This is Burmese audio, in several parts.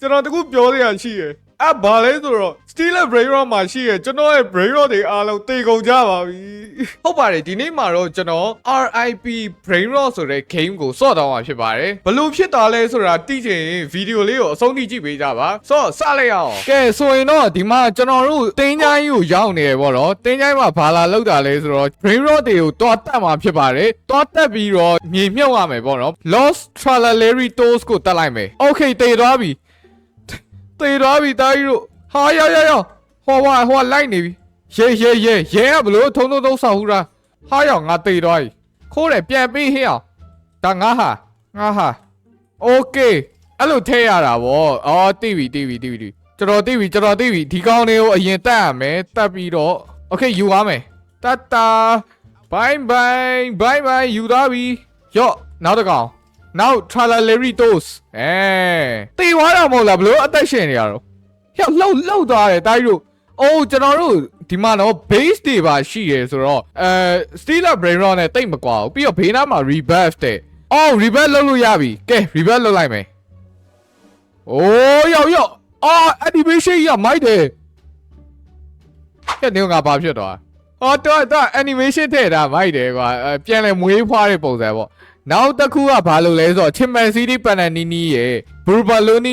ကျွန်တော်တခုပြောရရရှိရယ် အဘာလဲဆိုတော့ Steel Brain Rot မှာရှိရယ်ကျွန်တော်ရဲ့ Brain Rot တွေအားလုံးတေကုန်ကြပါပြီဟုတ်ပါတယ်ဒီနေ့မှာတော့ကျွန်တော် RIP Brain Rot ဆိုတဲ့ game ကိုစော့တောင်းမှာဖြစ်ပါတယ်ဘလို့ဖြစ်တာလဲဆိုတာသိချင်ရင်ဗီဒီယိုလေးကိုအဆုံးထိကြည့်ပေးကြပါစော့စလိုက်အောင်ကဲဆိုရင်တော့ဒီမှာကျွန်တော်တို့တင်းချိုင်းကိုရောက်နေရပေါ့နော်တင်းချိုင်းမှာဘာလာလောက်တာလဲဆိုတော့ Brain Rot တွေကိုတွားတက်မှာဖြစ်ပါတယ်တွားတက်ပြီးတော့မြေမြုပ်ရမယ်ပေါ့နော် Lost Tralalery Toes ကိုတက်လိုက်မယ် Okay တေသွားပြီ တေသွားပြီတာကြီးတို့ဟာရရရဟောဝဟောလိုက်နေပြီရဲရဲရဲရဲကဘလို့ထုံထုံထုံဆောက်ဟူတာဟာရောက်ငါတေသွားပြီခိုးတယ်ပြန်ပြီးဟင်းအောင်ဒါငါဟာငါဟာโอเคအဲ့လိုထဲရတာဗောအော်တိပြီတိပြီတိပြီတိပြီကျွန်တော်တိပြီကျွန်တော်တိပြီဒီကောင်းလေးကိုအရင်တက်ရမယ်တက်ပြီးတော့โอเคယူသွားမယ်တတ်တာဘိုင်းဘိုင်းဘိုင်းဘိုင်းယူသွားပြီရော့နောက်တစ်ကောင် နောက် Tralalery Toes အဲတေသွားတာမဟုတ်လားဘလို့အသက်ရှင်နေရတော့ဟဲ့လှုပ်လှုပ်သွားတယ်တာကြီးတို့အိုးကျွန်တော်တို့ဒီမှာတော့ base တွေပါရှိရယ်ဆိုတော့အဲ Steeler Brain Rot နဲ့တိတ်မကွာဘူးပြီးတော့ဘေးနားမှာ rebuff တဲ့အော် rebuff လုပ်လို့ရပြီကဲ rebuff လုပ်လိုက်မယ်အိုးရောက်ရောက်အော် animation ရမိုက်တယ်ကဲနေငါဘာဖြစ်သွားအော်တော့တော့ animation ထည့်တာမိုက်တယ်ကွာအဲပြန်လဲမွေးဖွားတဲ့ပုံစံပေါ့ နောက်တစ်ခုကဘာလို့လဲဆိုတော့ chimpanzee ပန်နနီနီရဲ့ brubaloni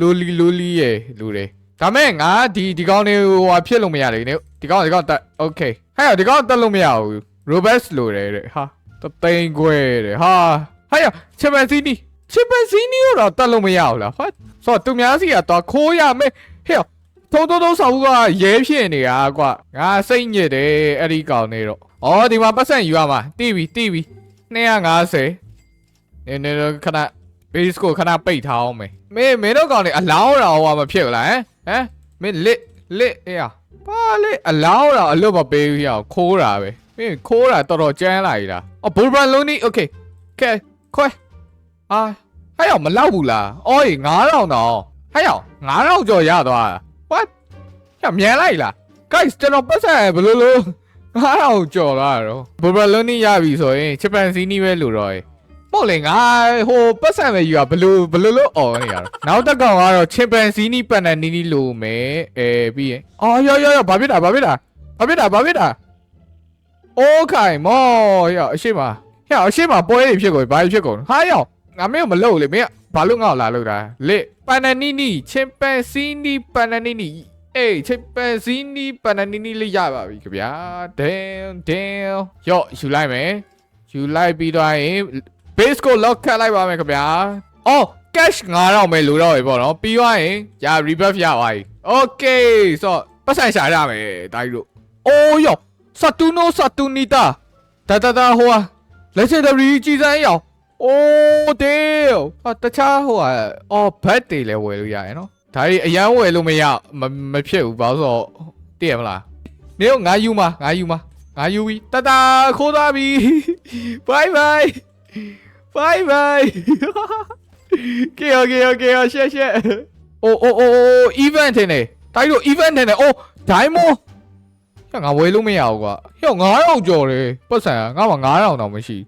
loli loli ရဲ့လူတွေဒါမဲ့ငါဒီဒီကောင်လေးဟိုဟာဖြစ်လို့မရလေနေဒီကောင်ဒီကောင်တက် okay ဟဲ့ဒီကောင်တက်လို့မရဘူး robust လို့တယ်တဲ့ဟာတသိန်းခွဲတဲ့ဟာဟဲ့ chimpanzee နီ chimpanzee နီတော့တက်လို့မရဘူးလားဟာဆိုတော့သူများစီကတော့ခိုးရမယ်ဟဲ့ထုံထုံထုံဆောက်ကရဲဖြစ်နေတာကွာငါစိတ်ညစ်တယ်အဲ့ဒီကောင်နေတော့ဩဒီမှာပတ်စံယူရမှာတီးပြီတီးပြီ 250နည်းနည်းခဏ base ကိုခဏပိတ်ထားအောင်မယ်မင်းမင်းတို့ကောင်နေအလောင်းတာဟောမဖြစ်ဘူးလားဟမ်ဟမ်မင်းလစ်လစ်အေးဟာပါလေအလောင်းတာအလွတ်မပေးဘူးရအောင်ခိုးတာပဲမင်းခိုးတာတော်တော်ကြမ်းလာပြီလားအော်ဘူဘန်လုံးနီโอเคကဲခွဲအာဟဲ့အောင်မလောက်ဘူးလားအော်9000တော့ဟဲ့အောင်9000ကျော်ရသွားတာ what ညမြန်လိုက်လား guys ကျွန်တော်ပတ်ဆက်ဘယ်လိုလို့ ငါးတော့ကြော်လာတော့ဘိုဘလုံးနီရပြီဆိုရင်ချစ်ပန်စီနီပဲလူတော့ရေမဟုတ်လေငါဟိုပတ်စံပဲယူတာဘလို့ဘလို့လို့អော်နေရတော့နောက်တစ်ကောင်ကတော့ချစ်ပန်စီနီပန်နန်နီနီလို့မယ်အဲပြီးရင်အော်ရောရောရောဘာဖြစ်တာဘာဖြစ်တာဘာဖြစ်တာဘာဖြစ်တာအိုးခိုင်မော်ရောအရှိမရောအရှိမပွဲတွေဖြစ်ကုန်ဘာဖြစ်ကုန်ဟာရောငါမင်းကိုမလုပ်လေမင်းကဘာလို့ငါ့ကိုလာလုပ်တာလေပန်နန်နီနီချစ်ပန်စီနီပန်နန်နီနီ အေးချစ်ပန်စီနီပန်နီနီလေးရပါပြီခင်ဗျာဒန်ဒန်ရော့ယူလိုက်မယ်ယူလိုက်ပြီးတော့ရင် base ကို lock ခတ်လိုက်ပါမယ်ခင်ဗျာအော် cash 9000ပဲလိုတော့ပြီပေါ့နော်ပြီးသွားရင်ညာ rebuff ရပါပြီ okay ဆိုတော့ပတ်ဆိုင်ရှာရမယ်ဒါကြီးတို့အိုးရော Saturno Saturnita တာတာတာဟိုဟာ legendary ကြီးစမ်းရအောင်အိုးတေးဟာတခြားဟိုဟာအော် bat တွေလည်းဝယ်လို့ရရနော် ဒါကြီးအရန်ဝယ်လို့မရမမဖြစ်ဘူးဘာလို့ဆိုတော့တည့်ရမလားနေတော့ငါယူမှာငါယူမှာငါယူပြီတတခိုးသွားပြီ bye bye bye bye ကဲကဲကဲရှက်ရှက်အိုးအိုးအိုး event ထင်တယ်တိုင်းတို့ event ထင်တယ်အိုး diamond ဟဲ့ငါဝယ်လို့မရဘူးကွာဟဲ့9000ကျော်တယ်ပတ်စံငါမှ9000တောင်မရှိ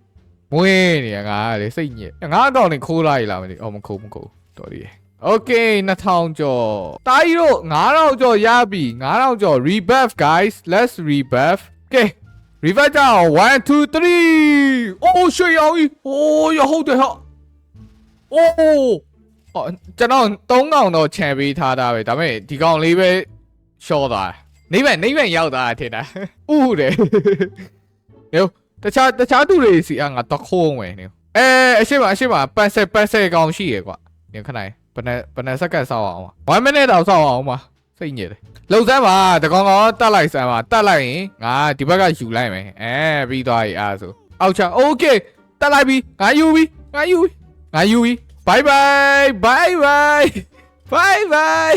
မွေးနေရငါကလေစိတ်ညစ်ငါအကောင့်နေခိုးလိုက်လားမသိအော်မခိုးမခိုးတော် ရည် Okay 2000ကျော်တာကြီးတို့9000ကျော်ရပြီ9000ကျော် rebuff guys let's rebuff Okay rebuff ကြအောင်1 2 3အိုးရွှေရောင်ကြီးအိုးရဟုတ်တယ်ဟာအိုးဟောကျွန်တော်3000တော့ခြံပေးထားတာပဲဒါပေမဲ့ဒီကောင်လေးပဲရှော့သွားနေဘက်နေဘက်ရောက်သွားတာထင်တာဥဟုတယ်ညတခြားတခြားသူတွေစီအငါတော့ခိုးဝင်နေအဲအရှိမအရှိမပန်ဆယ်ပန်ဆယ်ကောင်ရှိရကွာညခဏ ဘယ်နဲ့ဘယ်နဲ့စက္ကန့်စောက်အောင်ပါ1 minute တောင်စောက်အောင်ပါစိတ်ညစ်တယ်လှုပ်စမ်းပါတကောင်ကောင်တတ်လိုက်စမ်းပါတတ်လိုက်ရင်ငါဒီဘက်ကယူလိုက်မယ်အဲပြီးသွားပြီအားဆိုအောက်ချ okay တတ်လိုက်ပြီငါယူပြီငါယူပြီငါယူပြီ bye bye bye bye bye bye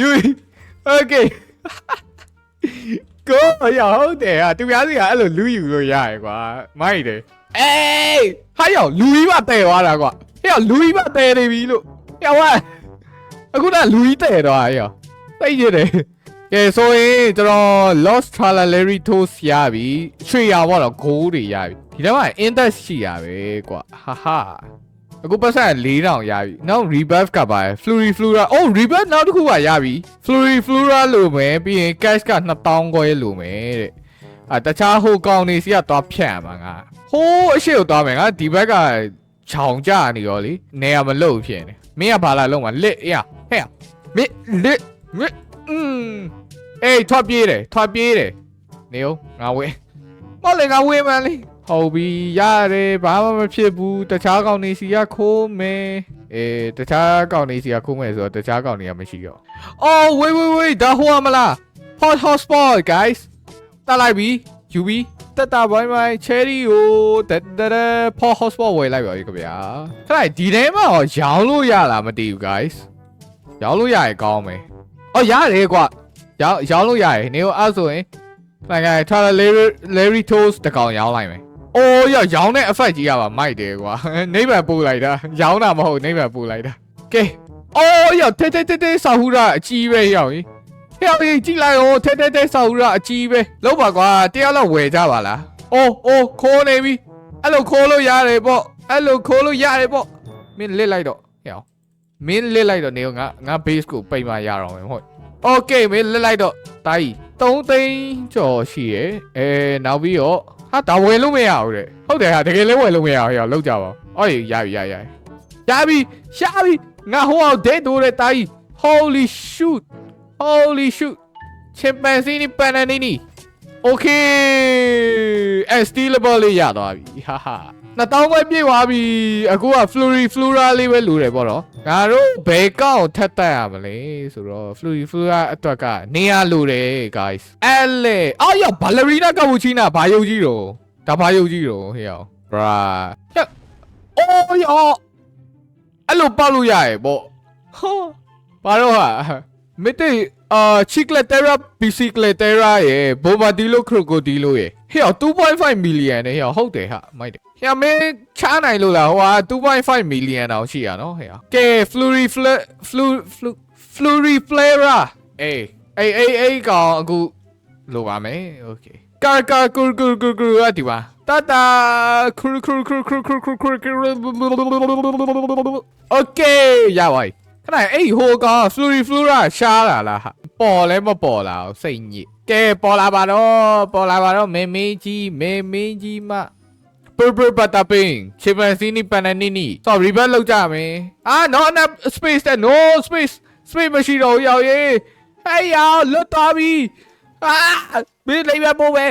ယူပြီ okay ကိုရဟုတ်တယ်อ่ะသူများစီကအဲ့လိုလူယူလို့ရရယ်ကွာမိုက်တယ် အေးဟာရောက်လူကြီးမတဲသွားတာကွာဟဲ့လူကြီးမတဲနေပြီလို့ဟဲ့ဝါအခုကလူကြီးတဲသွားဟဲ့သိရတယ်ကဲဆိုရင်ကျွန်တော် lost tralalery toes ရပြီရွှေရပါတော့ gold တွေရပြီဒီတော့က index ရှိရပဲကွာဟာဟာအခုပတ်ဆက်4000ရပြီနောက် rebuff ကပါရယ် flurry flura အိုး rebuff နောက်တစ်ခုကရပြီ flurry flura လို့မယ်ပြီးရင် cash က2000ခွဲလို့မယ်တဲ့ အာတခြားဟိုကောင်နေစီကသွားဖြတ်ရမှာငါဟိုးအရှိကိုသွားမယ်ငါဒီဘက်ကခြောင်ကြနေရောလေနေရမလို့ဖြစ်နေမင်းကဘာလာလုံးမှာလစ်အေးဟဲ့မင်းလစ်မင်းอืมအေးထွက်ပြေးတယ်ထွက်ပြေးတယ်နေဦးငါဝဲမဟုတ်လေငါဝဲမှန်လေဟုတ်ပြီရတယ်ဘာမှမဖြစ်ဘူးတခြားကောင်နေစီကခိုးမယ်အေးတခြားကောင်နေစီကခိုးမယ်ဆိုတော့တခြားကောင်နေကမရှိတော့အော်ဝေးဝေးဝေးဒါဟိုမလား hot hot spot guys တက်လိုက်ပြီယူပြီတက်တာဘိုင်းဘိုင်း cherry ကိုတက်တက်တက် hot hot spot ဝယ်လိုက်ပါပြီခင်ဗျာခလိုက်ဒီထဲမှာရောရောင်းလို့ရလားမသိဘူး guys ရောင်းလို့ရရင်ကောင်းမယ်အော်ရတယ်ကွာရောင်းရောင်းလို့ရတယ်နေတော့အဲ့ဆိုရင်ခိုင်ခိုင်ထား Larry Larry Toast တကောင်ရောင်းလိုက်မယ်အိုးရရောင်းတဲ့ effect ကြီးရပါမိုက်တယ်ကွာနိဗ္ဗာန်ပို့လိုက်တာရောင်းတာမဟုတ်နိဗ္ဗာန်ပို့လိုက်တာကဲအိုးရတဲတဲတဲတဲစာဟူရာအကြီးပဲရောက်ရင် ဟဲ့အေးကြည့်လိုက်哦ထဲထဲထဲဆောက်ဦးရအကြီးပဲလောက်ပါကွာတယောက်လောက်ဝယ်ကြပါလားအိုးအိုးခိုးနေပြီအဲ့လိုခိုးလို့ရတယ်ပေါ့အဲ့လိုခိုးလို့ရတယ်ပေါ့မင်းလစ်လိုက်တော့ဟဲ့အောင်မင်းလစ်လိုက်တော့နေငါငါ base ကိုပိတ်မှရအောင်မယ်ဟုတ် Okay မင်းလစ်လိုက်တော့တာကြီး3သိန်းကျော်ရှိရဲ့အဲနောက်ပြီးတော့ဟာဒါဝယ်လို့မရဘူးတဲ့ဟုတ်တယ်ဟာတကယ်လည်းဝယ်လို့မရဘူးဟဲ့အောင်လောက်ကြပါအောင်အေးရပြီရရရပြီရပြီငါဟိုအောင်ဒဲတိုးတဲ့တာကြီး holy shoot Holy shoot! Chimpanzee bananini. Okay. Stealable လေးရသွားပြီ။ဟာဟာ။နှစ်တောင်းပဲပြည့်သွားပြီ။အခုက Flurry Flura လေးပဲလူတယ်ပေါ့နော်။ငါတို့ဘယ်ကောက်ထက်တက်ရမလဲဆိုတော့ Flurry Flura အတွက်ကနေရလူတယ် guys ။အဲ့လေ။အော်ရ Ballerina Cappuccino ဘာယုတ်ကြီးတော့။ဒါဘာယုတ်ကြီးတော့ဟေ့အောင်။ Bra ။ဟဲ့။အော်ရ။အဲ့လိုပေါက်လို့ရရဲ့ပေါ့။ဟာ။ဘာတော့ဟာ။ မတေအာချီကလက်တရာဘီစီကလက်တရာရဲ့ဘိုဘာဒီလိုခရိုကိုဒီလိုရဲ့ဟဲ့2.5 million နဲ့ဟဲ့ဟုတ်တယ်ဟာမိုက်တယ်ဟဲ့မင်းချားနိုင်လို့လားဟိုဟာ2.5 million တောင်ရှိရနော်ဟဲ့ကဲ flurry flu flu flu flurry flera အေးအေးအေးအေးကောင်အခုလိုပါမယ်โอเคကာကာကူကူကူကူအဒီပါတတာခရခရခရခရခရခရခရခရโอเคရပါပြီ ခဏအဲ့ဟိုကောင် Flurry Flura ရှားလာလားဟာပေါ်လဲမပေါ်လာဘူးစိတ်ညစ်ကဲပေါ်လာပါတော့ပေါ်လာပါတော့မေမင်းကြီးမေမင်းကြီးမ purple butterpink chimpanzee bananini တော့ rebel လောက်ကြမယ်အာ no enough space တဲ့ no space space မရှိတော့ဘူးရောက်ရေးဟဲ့ရောက်လွတ်သွားပြီအာမင်းလေးပဲပို့ပဲ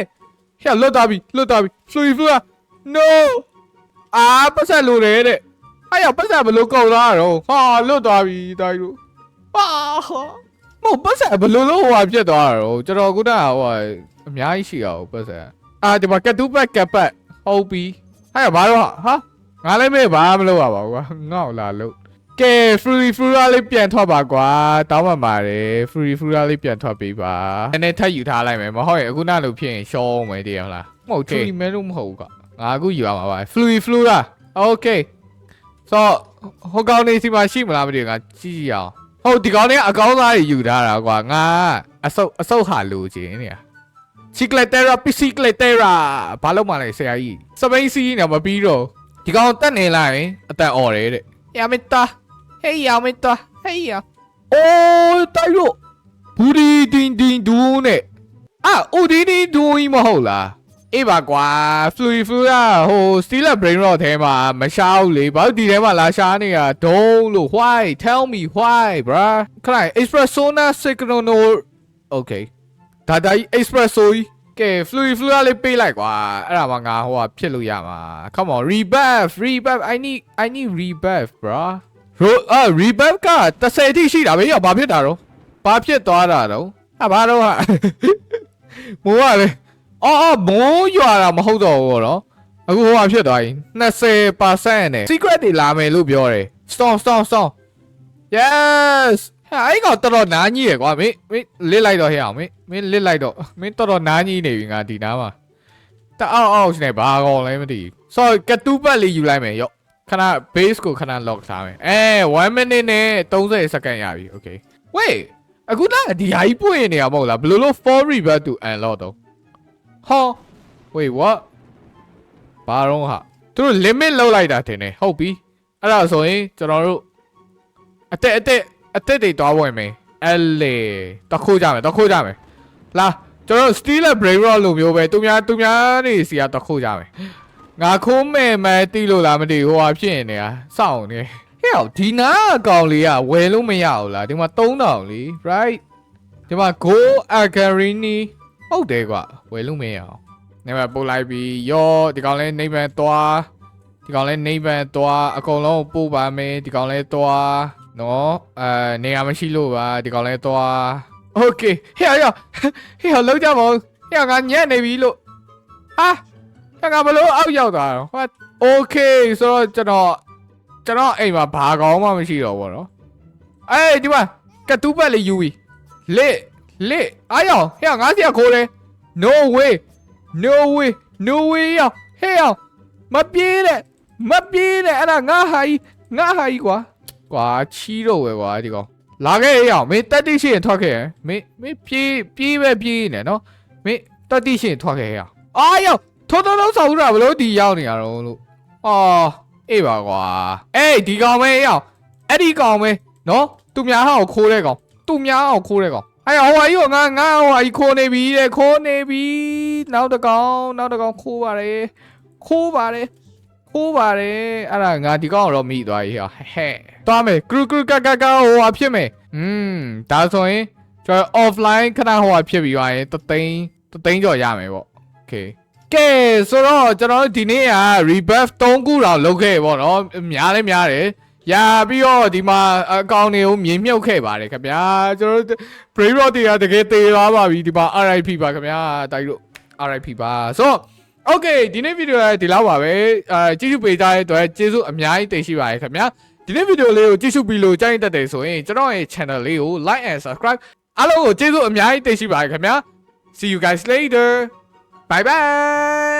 ဟဲ့လွတ်သွားပြီလွတ်သွားပြီ Flurry Flura no အာပတ်ဆက်လို့တယ်တဲ့ အဲ့ရပတ်စံဘလို့ကုန်သွားတော့ဟာလွတ်သွားပြီတိုင်းတို့ဟာမဟုတ်ပတ်စံဘလို့လို့ဟိုဟာပြတ်သွားတော့ကျွန်တော်ခုနကဟိုဟာအများကြီးရှိအောင်ပတ်စံအာဒီမှာကတူဘက်ကပတ်ဟုတ်ပြီအဲ့ရဘာတော့ဟာငါလည်းမေးဘာမလုပ်ရပါဘူးကွာငေါ့လာလို့ကဲ free free လေးပြန်ထွက်ပါကွာတောင်းပန်ပါတယ် free free လေးပြန်ထွက်ပေးပါနည်းနည်းထပ်ယူထားလိုက်မယ်မဟုတ်ရင်အခုနလိုဖြစ်ရင်ရှောင်းမယ်တည်ရမလားမဟုတ် free မဲလို့မဟုတ်ဘူးကွာငါအခုယူရမှာပါ free free လား okay ဆိုတော့ဟိုကောင်နေစီမှာရှိမလားမသိဘူးငါကြည့်ရအောင်ဟုတ်ဒီကောင်လေးကအကောင်းသားကြီးယူထားတာကွာငါအဆုပ်အဆုပ်ဟာလိုချင်နေရချီကလက်တရာပီစီကလက်တရာဘာလို့မှလဲဆရာကြီးစပိန်စီနေမပြီးတော့ဒီကောင်တက်နေလိုက်ရင်အတန်អော်တယ်တဲ့ရမတာဟေးရမတာဟေးရအိုးတိုက်လို့ဘူဒီတင်တင်ဒူးနဲ့အာအိုဒီဒီဒူးကြီးမဟုတ်လား အေးပါကွာ fluid fluid ကဟို stealer brain rot ထဲမှာမရှားဘူးလေဘာလို့ဒီထဲမှာလာရှားနေတာဒုံးလို့ why tell me why bruh ခလိုက် espresso na signal no okay ဒါဒါကြီး espresso ကြီးကဲ fluid fluid လေးပေးလိုက်ကွာအဲ့ဒါမှငါဟိုကဖြစ်လို့ရမှာ come on rebuff rebuff i need i need rebuff bruh ရိုအာ rebuff က30တိရှိတာပဲရောဘာဖြစ်တာတော့ဘာဖြစ်သွားတာတော့ဟာဘာတော့ဟာမိုးကလေ အော်အော်မိုးရွာတာမဟုတ်တော့ဘူးတော့အခုဟိုဟာဖြစ်သွားပြီ20%နဲ့ secret တွေလာမယ်လို့ပြောတယ် storm storm storm yes ဟာအဲ့ကောင်တော်တော်နားကြီးရယ်ကွာမင်းမင်းလစ်လိုက်တော့ဟဲ့အောင်မင်းမင်းလစ်လိုက်တော့မင်းတော်တော်နားကြီးနေပြီငါဒီနားမှာတအောက်အောက်နေဘာကောင်လဲမသိဘူး so ကတူးပတ်လေးယူလိုက်မယ်ရော့ခဏ base ကိုခဏ lock ထားမယ်အဲ1 minute နဲ့30 second ရပြီ okay wait အခုလားဒီဟာကြီးပွင့်နေရမဟုတ်လားဘယ်လိုလို့ for revert to unlock တော့ ဟော wait what ဘာတော့ဟာသူတို့ limit လောက်လိုက်တာတင်တယ်ဟုတ်ပြီအဲ့ဒါဆိုရင်ကျွန်တော်တို့အတက်အတက်အတက်တွေတွားဝင်မယ်အဲ့လေတခုကြမယ်တခုကြမယ်လာကျွန်တော်တို့ steel brain rot လိုမျိုးပဲသူများသူများတွေစီကတခုကြမယ်ငါခိုးမဲ့မဲတီးလို့လားမသိဘူးဟိုဟာဖြစ်နေနေတာစောင့်နေဟဲ့အောင်ဒီနာအကောင်လေးကဝယ်လို့မရဘူးလားဒီမှာ3000လी right ဒီမှာ go agarini ဟုတ်တယ်ကွာ ဝယ်လို့မရအောင်နေမှာပို့လိုက်ပြီးရောဒီကောင်လေးနေမဲ့သွားဒီကောင်လေးနေမဲ့သွားအကုန်လုံးပို့ပါမယ်ဒီကောင်လေးသွားနော်အဲနေရာမရှိလို့ပါဒီကောင်လေးသွားโอเคဟဲ့ရောဟဲ့လောက်ကြပါဦးဟဲ့ငါညံ့နေပြီလို့ဟာဟဲ့ငါဘလို့အောက်ရောက်သွားတော့ဟာโอเคဆိုတော့ကျွန်တော်ကျွန်တော်အိမ်မှာဘာကောင်းမှမရှိတော့ဘူးနော်အေးဒီမှာကတူးပတ်လေးယူပြီ lit lit အားရောဟဲ့ငါစီကခိုးတယ် no way no way no way ရောဟဲ့ရောမပြေးတဲ့မပြေးတဲ့အဲ့ဒါငါဟာကြီးငါဟာကြီးကွာကွာချီးတော့ဝယ်ကွာဒီကောင်လာခဲ့ရအောင်မင်းတက်တိရှိရင်ထွက်ခဲ့ရမင်းမင်းပြေးပြေးပဲပြေးနေနော်မင်းတက်တိရှိရင်ထွက်ခဲ့ရအောင်အားရောထိုးထိုးလုံးဆောင်ဦးတာဘလို့ဒီရောက်နေရတော့လို့အော်အေးပါကွာအေးဒီကောင်ပဲရအောင်အဲ့ဒီကောင်ပဲနော်သူများဟောက်ခိုးတဲ့ကောင်သူများအောင်ခိုးတဲ့ကောင် အဲ့ဟိုဟာကြီးကငါငါဟိုဟာကြီးခိုးနေပြီတဲ့ခိုးနေပြီနောက်တစ်ကောင်နောက်တစ်ကောင်ခိုးပါတယ်ခိုးပါတယ်ခိုးပါတယ်အဲ့ဒါငါဒီကောင်တော့မိသွားပြီဟဲ့ဟဲ့သွားမယ်ကရူကရူကကကဟိုဟာဖြစ်မယ်อืมဒါဆိုရင်ကျွန်တော် offline ခဏဟိုဟာဖြစ်ပြီးသွားရင်တသိန်းတသိန်းကျော်ရမယ်ပေါ့ okay ကဲဆိုတော့ကျွန်တော်တို့ဒီနေ့က rebuff 3ခုတောင်လုပ်ခဲ့ပေါ့နော်များလဲများတယ် ရပြီးတော့ဒီမှာအကောင့်တွေကိုမြင်မြုပ်ခဲ့ပါတယ်ခင်ဗျာကျွန်တော်တို့ brain rot တွေကတကယ်သေသွားပါပြီဒီမှာ RIP ပါခင်ဗျာတိုက်လို့ RIP ပါဆိုတော့ okay ဒီနေ့ဗီဒီယိုကဒီလောက်ပါပဲအဲကြည့်ရှုပေးကြတဲ့အတွက်ကျေးဇူးအများကြီးတင်ရှိပါတယ်ခင်ဗျာဒီနေ့ဗီဒီယိုလေးကိုကြည့်ရှုပြီးလို့ကြိုက်တတ်တယ်ဆိုရင်ကျွန်တော်ရဲ့ channel လေးကို like and subscribe အားလုံးကိုကျေးဇူးအများကြီးတင်ရှိပါတယ်ခင်ဗျာ see you guys later bye bye